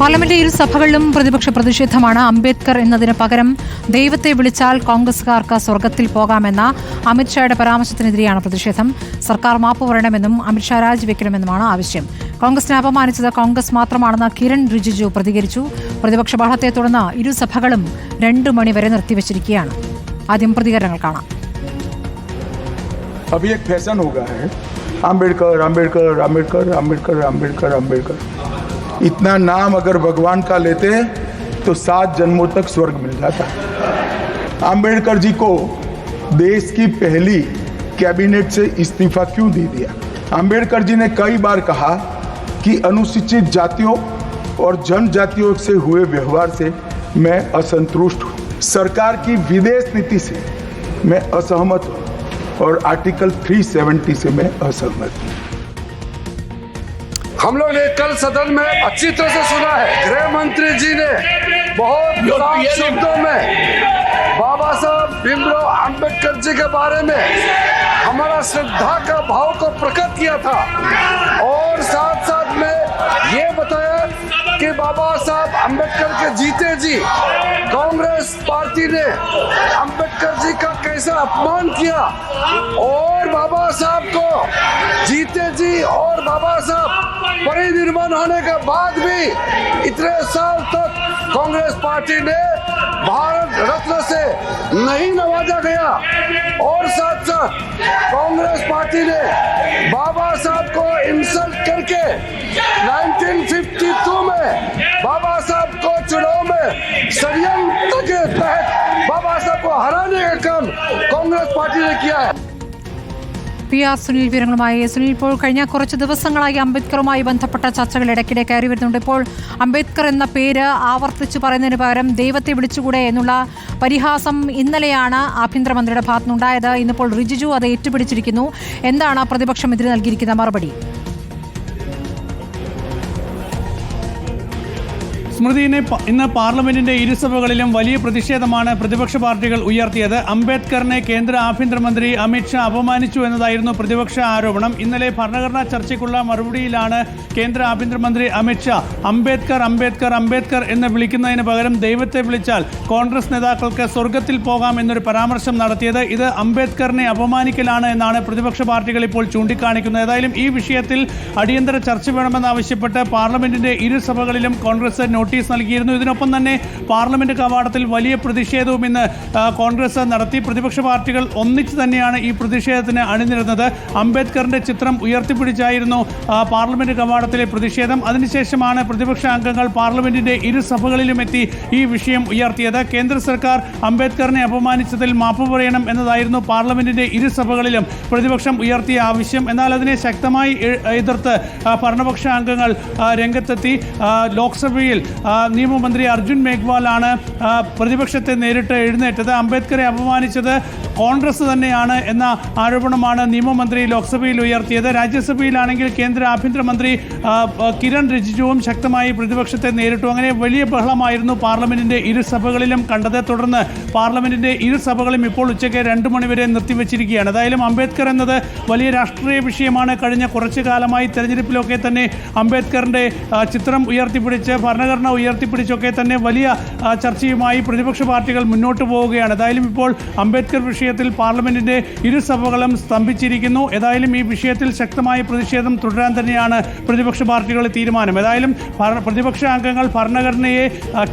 Parliament ഇരു സഭകളിലും പ്രതിപക്ഷ പ്രതിഷേധമാണ് അംബേദ്കർ എന്നതിന് പകരം ദൈവത്തെ വിളിച്ചാൽ കോൺഗ്രസുകാർക്ക് സ്വർഗത്തിൽ പോകാമെന്ന അമിത്ഷായുടെ പരാമർശത്തിനെതിരെയാണ് പ്രതിഷേധം. സർക്കാർ മാപ്പ് വരണമെന്നും അമിത്ഷാ രാജിവെക്കണമെന്നുമാണ് ആവശ്യം. കോൺഗ്രസിനെ അപമാനിച്ചത് കോൺഗ്രസ് മാത്രമാണെന്ന് കിരൺ റിജിജു പ്രതികരിച്ചു. പ്രതിപക്ഷ ബഹളത്തെ തുടർന്ന് ഇരു സഭകളും രണ്ടു മണിവരെ നിർത്തിവച്ചിരിക്കുകയാണ്. ആദ്യം പ്രതികരണങ്ങൾ കാണാം. അഭി ഫാഷൻ ഹോ. ഗാ है അംബേദ്കർ അംബേദ്കർ അംബേദ്കർ അംബേദ്കർ അംബേദ്കർ അംബേദ്കർ. इतना नाम अगर भगवान का लेते तो सात जन्मों तक स्वर्ग मिल जाता आम्बेडकर जी को देश की पहली कैबिनेट से इस्तीफा क्यों दे दिया? आम्बेडकर जी ने कई बार कहा कि अनुसूचित जातियों और जनजातियों से हुए व्यवहार से मैं असंतुष्ट हूँ। सरकार की विदेश नीति से मैं असहमत हूँ और आर्टिकल 370 से मैं असहमत हूँ। हम लोग ने कल सदन में अच्छी तरह से सुना है। गृह मंत्री जी ने बहुत साफ़ शब्दों में बाबा साहब भीमराव अंबेडकर जी के बारे में हमारा श्रद्धा का भाव को प्रकट किया था। और साथ साथ में ये बताया कि बाबा साहब अंबेडकर के जीते जी कांग्रेस पार्टी ने अंबेडकर जी का कैसा अपमान किया और बाबा साहब को जीते जी और बाबा साहब परिनिर्माण होने के बाद भी इतने साल तक कांग्रेस पार्टी ने भारत रत्न से नहीं नवाजा गया। और साथ साथ कांग्रेस पार्टी ने बाबा साहब को इंसल्ट करके 1952 में बाबा साहब को चुनाव में षडयंत्र के तहत बाबा साहब को हराने का काम कांग्रेस पार्टी ने किया है। പി ആർ സുനിൽ വിവരങ്ങളുമായി. സുനിൽ ഇപ്പോൾ കഴിഞ്ഞ കുറച്ച് ദിവസങ്ങളായി അംബേദ്കറുമായി ബന്ധപ്പെട്ട ചർച്ചകൾ ഇടയ്ക്കിടെ കയറി വരുന്നുണ്ട്. ഇപ്പോൾ അംബേദ്കർ എന്ന പേര് ആവർത്തിച്ചു പറയുന്നതിന് പകരം ദൈവത്തെ വിളിച്ചുകൂടെ എന്നുള്ള പരിഹാസം ഇന്നലെയാണ് ആഭ്യന്തരമന്ത്രിയുടെ ഭാഗത്തുനിന്നുണ്ടായത്. ഇന്നിപ്പോൾ റിജിജു അത് ഏറ്റുപിടിച്ചിരിക്കുന്നു. എന്താണ് പ്രതിപക്ഷം ഇതിന് നൽകിയിരിക്കുന്ന മറുപടി? സ്മൃതിനെ പ- ഇന്ന് പാർലമെന്റിന്റെ ഇരുസഭകളിലും വലിയ പ്രതിഷേധമാണ് പ്രതിപക്ഷ പാർട്ടികൾ ഉയർത്തിയത്. അംബേദ്കറിനെ കേന്ദ്ര ആഭ്യന്തരമന്ത്രി അമിത്ഷാ അപമാനിച്ചു എന്നതായിരുന്നു പ്രതിപക്ഷ ആരോപണം. ഇന്നലെ ഭരണഘടനാ ചർച്ചയ്ക്കുള്ള മറുപടിയിലാണ് കേന്ദ്ര ആഭ്യന്തരമന്ത്രി അമിത്ഷാ അംബേദ്കർ അംബേദ്കർ അംബേദ്കർ എന്ന് വിളിക്കുന്നതിന് പകരം ദൈവത്തെ വിളിച്ചാൽ കോൺഗ്രസ് നേതാക്കൾക്ക് സ്വർഗത്തിൽ പോകാം എന്നൊരു പരാമർശം നടത്തിയത്. ഇത് അംബേദ്കറിനെ അപമാനിക്കലാണ് എന്നാണ് പ്രതിപക്ഷ പാർട്ടികൾ ഇപ്പോൾ ചൂണ്ടിക്കാണിക്കുന്നത്. ഏതായാലും ഈ വിഷയത്തിൽ അടിയന്തര ചർച്ച വേണമെന്നാവശ്യപ്പെട്ട് പാർലമെന്റിന്റെ ഇരുസഭകളിലും കോൺഗ്രസ് നോട്ടീസ് നൽകിയിരുന്നു. ഇതിനൊപ്പം തന്നെ പാർലമെന്റ് കവാടത്തിൽ വലിയ പ്രതിഷേധവും ഇന്ന് കോൺഗ്രസ് നടത്തി. പ്രതിപക്ഷ പാർട്ടികൾ ഒന്നിച്ച് തന്നെയാണ് ഈ പ്രതിഷേധത്തിന് അണിനിരുന്നത്. അംബേദ്കറിന്റെ ചിത്രം ഉയർത്തിപ്പിടിച്ചായിരുന്നു പാർലമെന്റ് കവാടത്തിലെ പ്രതിഷേധം. അതിനുശേഷമാണ് പ്രതിപക്ഷ അംഗങ്ങൾ പാർലമെന്റിന്റെ ഇരുസഭകളിലും എത്തി ഈ വിഷയം ഉയർത്തിയത്. കേന്ദ്ര സർക്കാർ അംബേദ്കറിനെ അപമാനിച്ചതിൽ മാപ്പ് പറയണം എന്നതായിരുന്നു പാർലമെന്റിന്റെ ഇരുസഭകളിലും പ്രതിപക്ഷം ഉയർത്തിയ ആവശ്യം. എന്നാൽ അതിനെ ശക്തമായി എതിർത്ത് ഭരണപക്ഷ അംഗങ്ങൾ രംഗത്തെത്തി. ലോക്സഭയിൽ നിയമമന്ത്രി അർജുൻ മേഘ്വാലാണ് പ്രതിപക്ഷത്തെ നേരിട്ട് എഴുന്നേറ്റത്. അംബേദ്കറെ അപമാനിച്ചത് കോൺഗ്രസ് തന്നെയാണ് എന്ന ആരോപണമാണ് നിയമമന്ത്രി ലോക്സഭയിൽ ഉയർത്തിയത്. രാജ്യസഭയിലാണെങ്കിൽ കേന്ദ്ര ആഭ്യന്തരമന്ത്രി കിരൺ റിജിജുവും ശക്തമായി പ്രതിപക്ഷത്തെ നേരിട്ടു. അങ്ങനെ വലിയ ബഹളമായിരുന്നു പാർലമെന്റിന്റെ ഇരുസഭകളിലും കണ്ടത്. തുടർന്ന് പാർലമെന്റിന്റെ ഇരുസഭകളും ഇപ്പോൾ ഉച്ചയ്ക്ക് രണ്ട് മണിവരെ നിർത്തിവച്ചിരിക്കുകയാണ്. ഏതായാലും അംബേദ്കർ എന്നത് വലിയ രാഷ്ട്രീയ വിഷയമാണ്. കഴിഞ്ഞ കുറച്ചു കാലമായി തെരഞ്ഞെടുപ്പിലൊക്കെ തന്നെ അംബേദ്കറിന്റെ ചിത്രം ഉയർത്തിപ്പിടിച്ച് ഭരണഘടന ഉയർത്തിപ്പിടിച്ചൊക്കെ തന്നെ വലിയ ചർച്ചയുമായി പ്രതിപക്ഷ പാർട്ടികൾ മുന്നോട്ട് പോവുകയാണ്. ഏതായാലും ഇപ്പോൾ അംബേദ്കർ വിഷയത്തിൽ പാർലമെന്റിന്റെ ഇരുസഭകളും സ്തംഭിച്ചിരിക്കുന്നു. ഏതായാലും ഈ വിഷയത്തിൽ ശക്തമായ പ്രതിഷേധം തുടരാൻ തന്നെയാണ് പ്രതിപക്ഷ പാർട്ടികളുടെ തീരുമാനം. ഏതായാലും പ്രതിപക്ഷ അംഗങ്ങൾ ഭരണഘടനയെ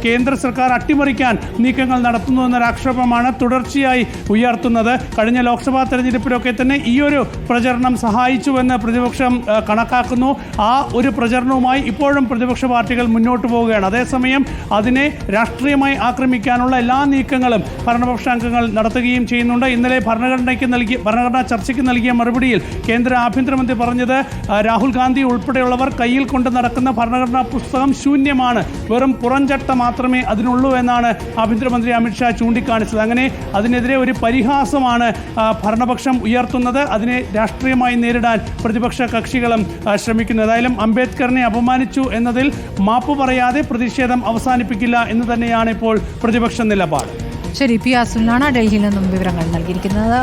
കേന്ദ്ര സർക്കാർ അട്ടിമറിക്കാൻ നീക്കങ്ങൾ നടത്തുന്നു എന്നൊരു ആക്ഷേപമാണ് തുടർച്ചയായി ഉയർത്തുന്നത്. കഴിഞ്ഞ ലോക്സഭാ തെരഞ്ഞെടുപ്പിലൊക്കെ തന്നെ ഈ ഒരു പ്രചരണം സഹായിച്ചുവെന്ന് പ്രതിപക്ഷം കണക്കാക്കുന്നു. ആ ഒരു പ്രചരണവുമായി ഇപ്പോഴും പ്രതിപക്ഷ പാർട്ടികൾ മുന്നോട്ട് പോവുകയാണ്. അതേസമയം അതിനെ രാഷ്ട്രീയമായി ആക്രമിക്കാനുള്ള എല്ലാ നീക്കങ്ങളും ഭരണപക്ഷ അംഗങ്ങൾ നടത്തുകയും ചെയ്യുന്നുണ്ട്. ഇന്നലെ ഭരണഘടനയ്ക്ക് നൽകിയ ഭരണഘടനാ ചർച്ചയ്ക്ക് നൽകിയ മറുപടിയിൽ കേന്ദ്ര ആഭ്യന്തരമന്ത്രി പറഞ്ഞത് രാഹുൽ ഗാന്ധി ഉൾപ്പെടെയുള്ളവർ കയ്യിൽ കൊണ്ട് നടക്കുന്ന ഭരണഘടനാ പുസ്തകം ശൂന്യമാണ്. വെറും പുറംചട്ട മാത്രമേ അതിനുള്ളൂ എന്നാണ് ആഭ്യന്തരമന്ത്രി അമിത്ഷാ ചൂണ്ടിക്കാണിച്ചത്. അങ്ങനെ അതിനെതിരെ ഒരു പരിഹാസമാണ് ഭരണപക്ഷം ഉയർത്തുന്നത്. അതിനെ രാഷ്ട്രീയമായി നേരിടാൻ പ്രതിപക്ഷ കക്ഷികളും ശ്രമിക്കുന്നത്. ശ്രമിക്കുന്നു ഏതായാലും അംബേദ്കറിനെ അപമാനിച്ചു എന്നതിൽ മാപ്പ് പറയാതെ പ്രതിഷേധം അവസാനിപ്പിക്കില്ല എന്ന് തന്നെയാണ് ഇപ്പോൾ പ്രതിപക്ഷ നിലപാട്. ശരി പി അസുലാണ് ഡൽഹിയിൽ നിന്നും വിവരങ്ങൾ നൽകിയിരിക്കുന്നത്.